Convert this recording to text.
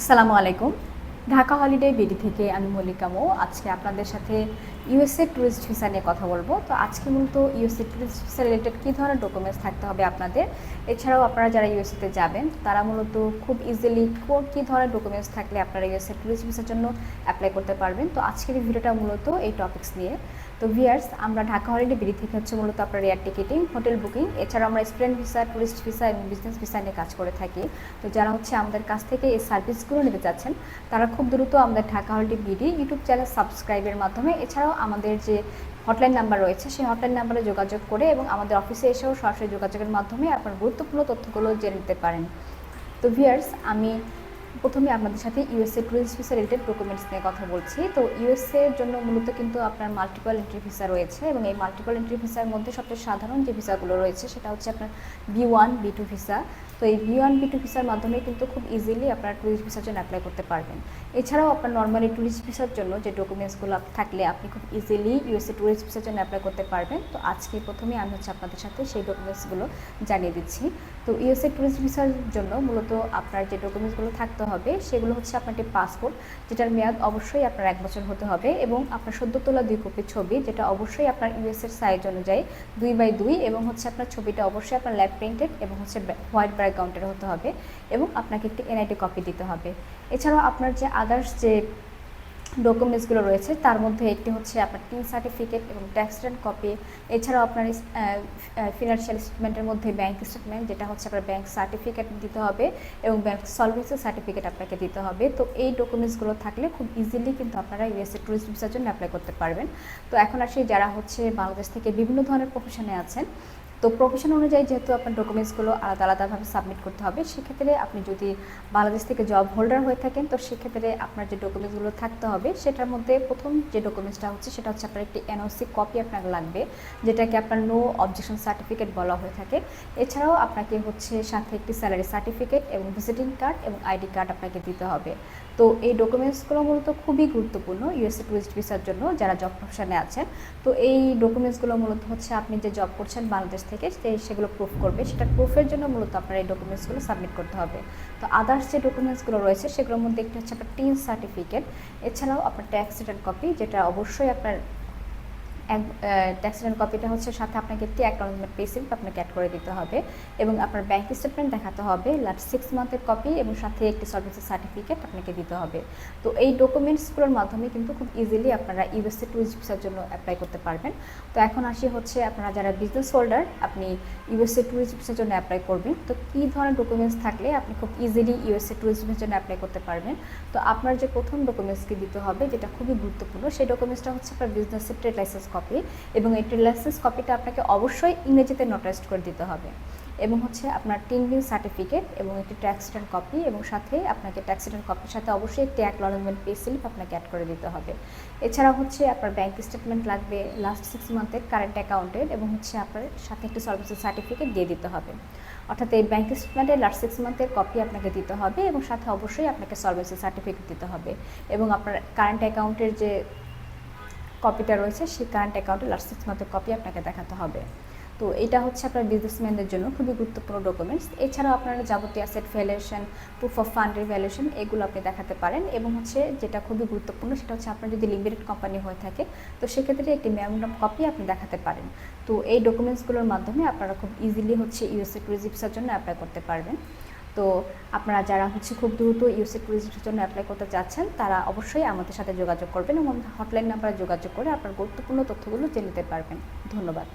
আসসালামু আলাইকুম। Dhaka holiday BD থেকে আমি মল্লিকা মো। আজকে আপনাদের সাথে ইউএসএ ট্যুরিস্ট ভিসা নিয়ে কথা বলব। তো আজকে মূলত ইউএসএ ট্যুরিস্ট ভিসা রিলেটেড কী ধরনের ডকুমেন্টস থাকতে হবে আপনাদের? এছাড়াও আপনারা যারা ইউএসএতে যাবেন, তারা মূলত খুব ইজিলি কী ধরনের ডকুমেন্টস থাকলে আপনারা ইউএসএ ট্যুরিস্ট ভিসার জন্য অ্যাপ্লাই করতে পারবেন। তো আজকের ভিডিওটা মূলত এই টপিক্স নিয়ে। তো ভিয়ার্স আমরা ঢাকা হলিডে বিডি থেকে হচ্ছে মূলত আপনার এয়ার টিকিটিং হোটেল বুকিং এছাড়া আমরা স্টুডেন্ট ভিসা ট্যুরিস্ট ভিসা এবং বিজনেস ভিসা নিয়ে কাজ করে থাকি। তো যারা হচ্ছে আমাদের কাছ থেকে এই সার্ভিসগুলো নিতে চাচ্ছেন, তারা খুব দ্রুত আমাদের Dhaka holiday BD YouTube channel সাবস্ক্রাইবের মাধ্যমে, এছাড়াও আমাদের যে হটলাইন নাম্বার রয়েছে, সেই হটলাইন নাম্বারে যোগাযোগ করে এবং আমাদের অফিসে এসেও সরাসরি যোগাযোগের মাধ্যমে আপনার গুরুত্বপূর্ণ তথ্যগুলো জেনে নিতে পারেন। তো ভিয়ার্স আমি প্রথমে আপনাদের সাথে USA tourist visa related documents নিয়ে কথা বলছি। তো ইউএসএ এর জন্য মূলত কিন্তু আপনার মাল্টিপল এন্ট্রি ভিসা রয়েছে এবং এই মাল্টিপল এন্ট্রি ভিসার মধ্যে সবচেয়ে সাধারণ যে ভিসাগুলো রয়েছে সেটা হচ্ছে আপনার B one B two visa তো এই বি ওয়ান বি টু ভিসার মাধ্যমে কিন্তু খুব ইজিলি আপনারা ট্যুরিস্ট ভিসার জন্য অ্যাপ্লাই করতে পারবেন। এছাড়াও আপনার নর্মালি ট্যুরিস্ট ভিসার জন্য যে ডকুমেন্টসগুলো থাকলে আপনি খুব ইজিলি ইউএসএ ট্যুরিস্ট ভিসার জন্য অ্যাপ্লাই করতে পারবেন। তো আজকে প্রথমে আমি হচ্ছে আপনাদের সাথে সেই ডকুমেন্টসগুলো জানিয়ে দিচ্ছি। তো ইউএসএ ট্যুরিস্ট ভিসার জন্য মূলত আপনার যে ডকুমেন্টসগুলো থাকতে হবে, সেগুলো হচ্ছে আপনার একটি পাসপোর্ট যেটার মেয়াদ অবশ্যই আপনার এক বছর হতে হবে এবং আপনার সদ্য তোলা দুই কপি ছবি, যেটা অবশ্যই আপনার ইউএসএর সাইজ অনুযায়ী দুই বাই দুই এবং হচ্ছে আপনার ছবিটা অবশ্যই আপনার ল্যাব প্রিন্টেড এবং হচ্ছে হোয়াইট ব্যাকগ্রাউন্ডের হতে হবে এবং আপনাকে একটি এনআইটি কপি দিতে হবে। এছাড়াও আপনার যে আদার্স যে ডকুমেন্টসগুলো রয়েছে। তার মধ্যে একটি হচ্ছে আপনার টিন সার্টিফিকেট এবং ট্যাক্স রিটার্ন কপি। এছাড়াও আপনার ফিনান্সিয়াল স্টেটমেন্টের মধ্যে ব্যাংক স্টেটমেন্ট, যেটা হচ্ছে আপনার ব্যাংক সার্টিফিকেট দিতে হবে এবং ব্যাংক সলভেন্সি সার্টিফিকেট আপনাকে দিতে হবে। তো এই ডকুমেন্টসগুলো থাকলে খুব ইজিলি কিন্তু আপনারা ইউএসএ ট্যুরিস্ট ভিসার জন্য অ্যাপ্লাই করতে পারবেন। তো এখন আসি যারা হচ্ছে বাংলাদেশ থেকে বিভিন্ন ধরনের প্রফেশনে আছেন। তো প্রফেশন অনুযায়ী যেহেতু আপনার ডকুমেন্টসগুলো আলাদা আলাদাভাবে সাবমিট করতে হবে, সেক্ষেত্রে আপনি যদি বাংলাদেশ থেকে জব হোল্ডার হয়ে থাকেন, তো সেক্ষেত্রে আপনার যে ডকুমেন্টসগুলো থাকতে হবে, সেটার মধ্যে প্রথম যে ডকুমেন্টসটা হচ্ছে সেটা হচ্ছে আপনার একটি এনওসি কপি আপনার লাগবে, যেটাকে আপনার নো অবজেকশন সার্টিফিকেট বলা হয়ে থাকে। এছাড়াও আপনাকে হচ্ছে সাথে একটি স্যালারি সার্টিফিকেট এবং ভিজিটিং কার্ড এবং আইডি কার্ড আপনাকে দিতে হবে। তো এই ডকুমেন্টসগুলো মূলত খুবই গুরুত্বপূর্ণ ইউএসএ টুরিস্ট ভিসার জন্য যারা জব প্রফেশনে আছেন। তো এই ডকুমেন্টসগুলো মূলত হচ্ছে আপনি যে জব করছেন বাংলাদেশ থেকে সেগুলো প্রুফ করবে। সেটা প্রুফের জন্য মূলত আপনার এই ডকুমেন্টসগুলো সাবমিট করতে হবে। তো আদার্স যে ডকুমেন্টসগুলো রয়েছে, সেগুলোর মধ্যে একটি হচ্ছে আপনার টিন সার্টিফিকেট এছাড়াও আপনার ট্যাক্স রিটার্ন কপি যেটা অবশ্যই আপনার এক ট্যাক্স রিটার্ন কপিটা হচ্ছে সাথে আপনাকে একটি অ্যাকনোলজমেন্ট পে স্লিপ আপনাকে অ্যাড করে দিতে হবে এবং আপনার ব্যাংক স্টেটমেন্ট দেখাতে হবে। লাস্ট সিক্স মান্থের কপি এবং সাথে একটি সার্ভিসের সার্টিফিকেট আপনাকে দিতে হবে। তো এই ডকুমেন্টসগুলোর মাধ্যমে কিন্তু খুব ইজিলি আপনারা ইউএসএ ট্যুরিস্ট ভিসার জন্য অ্যাপ্লাই করতে পারবেন। তো এখন আসি হচ্ছে আপনারা যারা বিজনেস হোল্ডার আপনি ইউএসএ ট্যুরিস্ট ভিসার জন্য অ্যাপ্লাই করবেন। তো কী ধরনের ডকুমেন্টস থাকলে আপনি খুব ইজিলি ইউএসএ ট্যুরিস্ট ভিসার জন্য অ্যাপ্লাই করতে পারবেন? তো আপনার যে প্রথম ডকুমেন্টসকে দিতে হবে, যেটা খুবই গুরুত্বপূর্ণ, সেই ডকুমেন্টসটা হচ্ছে আপনার বিজনেসের ট্রেড লাইসেন্স কপি এবং এই ট্রেড লাইসেন্স কপিটা আপনাকে অবশ্যই ইংরেজিতে নোটাইজড করে দিতে হবে। এবং হচ্ছে আপনার টিন বিল সার্টিফিকেট এবং একটি ট্যাক্স রিটার্ন কপি এবং সাথে আপনাকে ট্যাক্স রিটার্ন কপির সাথে অবশ্যই একটি অ্যাকনোলজমেন্ট পে স্লিপ আপনাকে অ্যাড করে দিতে হবে। এছাড়া হচ্ছে আপনার ব্যাংক স্টেটমেন্ট লাগবে লাস্ট সিক্স মান্থের কারেন্ট অ্যাকাউন্টের এবং হচ্ছে আপনার সাথে একটি সার্ভিসের সার্টিফিকেট দিয়ে দিতে হবে। অর্থাৎ এই ব্যাংক স্টেটমেন্টের লাস্ট সিক্স মান্থের কপি আপনাকে দিতে হবে এবং সাথে অবশ্যই আপনাকে সার্ভিসের সার্টিফিকেট দিতে হবে। এবং আপনার কারেন্ট অ্যাকাউন্টের যে কপিটা রয়েছে সেই কারেন্ট অ্যাকাউন্টে লাস্ট সিক্স মান্থের কপি আপনাকে দেখাতে হবে। তো এটা হচ্ছে আপনার বিজনেসম্যানদের জন্য খুবই গুরুত্বপূর্ণ ডকুমেন্টস এছাড়াও আপনারা যাবতীয় অ্যাসেট ভ্যালুয়েশন প্রুফ অফ ফান্ডের ভ্যালুয়েশন এগুলো আপনি দেখাতে পারেন এবং হচ্ছে যেটা খুবই গুরুত্বপূর্ণ সেটা হচ্ছে আপনার যদি লিমিটেড কোম্পানি হয়ে থাকে, তো সেক্ষেত্রে একটি মেমোরাম কপি আপনি দেখাতে পারেন। তো এই ডকুমেন্টসগুলোর মাধ্যমে আপনারা খুব ইজিলি হচ্ছে ইউএসএ ট্যুরিজিপসের জন্য অ্যাপ্লাই করতে পারবেন। তো আপনারা যারা হচ্ছে খুব দ্রুত ইউসি কুইজের জন্য অ্যাপ্লাই করতে চাচ্ছেন তারা অবশ্যই আমাদের সাথে যোগাযোগ করবেন এবং হটলাইন নাম্বারে যোগাযোগ করে আপনার গুরুত্বপূর্ণ তথ্যগুলো জেনে নিতে পারবেন। ধন্যবাদ।